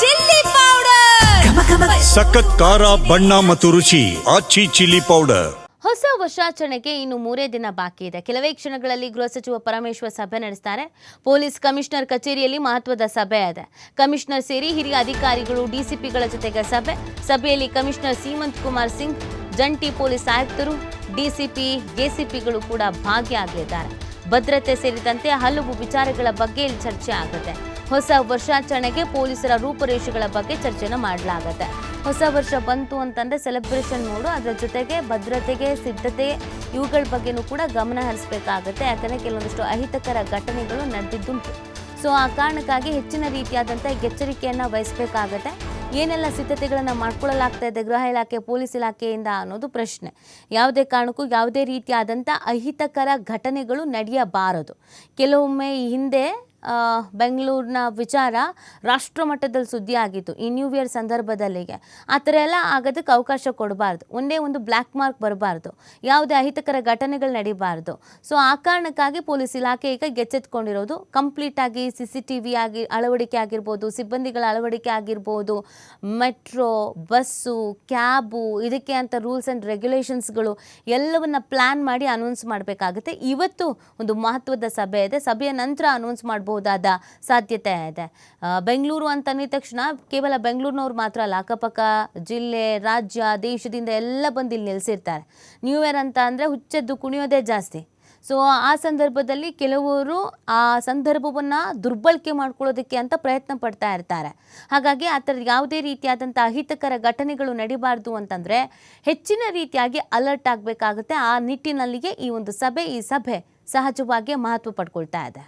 Chilli powder. ಸಖತ್ ಖಾರ ಬಣ್ಣ ಮತ್ತು ರುಚಿ ಆಚಿ ಚಿಲ್ಲಿ ಪೌಡರ್. ಹೊಸ ವರ್ಷಾಚರಣೆಗೆ ಇನ್ನು ಮೂರೇ ದಿನ ಬಾಕಿ ಇದೆ. ಕೆಲವೇ ಕ್ಷಣಗಳಲ್ಲಿ ಗೃಹ ಸಚಿವ ಪರಮೇಶ್ವರ್ ಸಭೆ ನಡೆಸ್ತಾರೆ. ಪೊಲೀಸ್ ಕಮಿಷನರ್ ಕಚೇರಿಯಲ್ಲಿ ಮಹತ್ವದ ಸಭೆ ಇದೆ. ಕಮಿಷನರ್ ಸೇರಿ ಹಿರಿಯ ಅಧಿಕಾರಿಗಳು ಡಿಸಿಪಿಗಳ ಜೊತೆಗೆ ಸಭೆ. ಸಭೆಯಲ್ಲಿ ಕಮಿಷನರ್ ಸೀಮಂತ್ ಕುಮಾರ್ ಸಿಂಗ್ ಜಂಟಿ ಪೊಲೀಸ್ ಆಯುಕ್ತರು ಡಿಸಿಪಿ ಎಸಿಪಿಗಳು ಕೂಡ ಭಾಗಿಯಾಗಲಿದ್ದಾರೆ ಭದ್ರತೆ ಸೇರಿದಂತೆ ಹಲವು ವಿಚಾರಗಳ ಬಗ್ಗೆ ಇಲ್ಲಿ ಚರ್ಚೆ ಆಗುತ್ತೆ. ಹೊಸ ವರ್ಷಾಚರಣೆಗೆ ಪೊಲೀಸರ ರೂಪುರೇಷೆಗಳ ಬಗ್ಗೆ ಚರ್ಚೆನ ಮಾಡಲಾಗುತ್ತೆ. ಹೊಸ ವರ್ಷ ಬಂತು ಅಂತಂದ್ರೆ ಸೆಲೆಬ್ರೇಷನ್ ನೋಡು ಅದರ ಜೊತೆಗೆ ಭದ್ರತೆಗೆ ಸಿದ್ಧತೆ, ಇವುಗಳ ಬಗ್ಗೆನೂ ಕೂಡ ಗಮನ ಹರಿಸಬೇಕಾಗುತ್ತೆ. ಯಾಕಂದರೆ ಕೆಲವೊಂದಿಷ್ಟು ಅಹಿತಕರ ಘಟನೆಗಳು ನಡೆದಿದ್ದುಂಟು. ಸೊ ಆ ಕಾರಣಕ್ಕಾಗಿ ಹೆಚ್ಚಿನ ರೀತಿಯಾದಂಥ ಎಚ್ಚರಿಕೆಯನ್ನು ವಹಿಸಬೇಕಾಗತ್ತೆ. ಏನೆಲ್ಲ ಸಿದ್ಧತೆಗಳನ್ನು ಮಾಡ್ಕೊಳ್ಳಲಾಗ್ತಾ ಇದೆ ಗೃಹ ಇಲಾಖೆ, ಪೊಲೀಸ್ ಇಲಾಖೆಯಿಂದ ಅನ್ನೋದು ಪ್ರಶ್ನೆ. ಯಾವುದೇ ಕಾರಣಕ್ಕೂ ಯಾವುದೇ ರೀತಿಯಾದಂಥ ಅಹಿತಕರ ಘಟನೆಗಳು ನಡೆಯಬಾರದು. ಕೆಲವೊಮ್ಮೆ ಈ ಹಿಂದೆ ಬೆಂಗಳೂರಿನ ವಿಚಾರ ರಾಷ್ಟ್ರ ಮಟ್ಟದಲ್ಲಿ ಸುದ್ದಿ ಆಗಿತ್ತು ಈ ನ್ಯೂ ಇಯರ್ ಸಂದರ್ಭದಲ್ಲಿಗೆ. ಆ ಥರ ಎಲ್ಲ ಆಗೋದಕ್ಕೆ ಅವಕಾಶ ಕೊಡಬಾರ್ದು. ಒಂದೇ ಒಂದು ಬ್ಲ್ಯಾಕ್ ಮಾರ್ಕ್ ಬರಬಾರ್ದು. ಯಾವುದೇ ಅಹಿತಕರ ಘಟನೆಗಳು ನಡೀಬಾರ್ದು. ಸೊ ಆ ಕಾರಣಕ್ಕಾಗಿ ಪೊಲೀಸ್ ಇಲಾಖೆ ಈಗ ಗೆಚ್ಚೆತ್ಕೊಂಡಿರೋದು. ಕಂಪ್ಲೀಟ್ ಆಗಿ ಸಿ ಸಿ ಟಿ ವಿ ಆಗಿ ಅಳವಡಿಕೆ ಆಗಿರ್ಬೋದು, ಸಿಬ್ಬಂದಿಗಳ ಅಳವಡಿಕೆ ಆಗಿರ್ಬೋದು ಮೆಟ್ರೋ ಬಸ್ಸು ಕ್ಯಾಬು ಇದಕ್ಕೆ ಅಂತ ರೂಲ್ಸ್ ಆ್ಯಂಡ್ ರೆಗ್ಯುಲೇಷನ್ಸ್ಗಳು ಎಲ್ಲವನ್ನ ಪ್ಲ್ಯಾನ್ ಮಾಡಿ ಅನೌನ್ಸ್ ಮಾಡಬೇಕಾಗುತ್ತೆ. ಇವತ್ತು ಒಂದು ಮಹತ್ವದ ಸಭೆ ಇದೆ. ಸಭೆಯ ನಂತರ ಅನೌನ್ಸ್ ಮಾಡಬಹುದಾದ ಸಾಧ್ಯತೆ ಇದೆ. ಬೆಂಗಳೂರು ಅಂತ ಅಂದಿದ ತಕ್ಷಣ ಕೇವಲ ಬೆಂಗಳೂರಿನವ್ರು ಮಾತ್ರ ಅಲ್ಲ, ಅಕ್ಕಪಕ್ಕ ಜಿಲ್ಲೆ, ರಾಜ್ಯ, ದೇಶದಿಂದ ಎಲ್ಲ ಬಂದು ಇಲ್ಲಿ ನೆಲೆಸಿರ್ತಾರೆ. ನ್ಯೂ ಇಯರ್ ಅಂತ ಅಂದರೆ ಹುಚ್ಚೆದ್ದು ಕುಣಿಯೋದೇ ಜಾಸ್ತಿ. ಸೊ ಆ ಸಂದರ್ಭದಲ್ಲಿ ಕೆಲವರು ಆ ಸಂದರ್ಭವನ್ನು ದುರ್ಬಳಕೆ ಮಾಡ್ಕೊಳ್ಳೋದಕ್ಕೆ ಅಂತ ಪ್ರಯತ್ನ ಪಡ್ತಾ ಇರ್ತಾರೆ. ಹಾಗಾಗಿ ಆ ಥರದ ಯಾವುದೇ ರೀತಿಯಾದಂಥ ಅಹಿತಕರ ಘಟನೆಗಳು ನಡಿಬಾರ್ದು ಅಂತಂದರೆ ಹೆಚ್ಚಿನ ರೀತಿಯಾಗಿ ಅಲರ್ಟ್ ಆಗಬೇಕಾಗುತ್ತೆ. ಆ ನಿಟ್ಟಿನಲ್ಲಿಯೇ ಈ ಒಂದು ಸಭೆ, ಈ ಸಭೆ ಸಹಜವಾಗಿ ಮಹತ್ವ ಪಡ್ಕೊಳ್ತಾ ಇದೆ.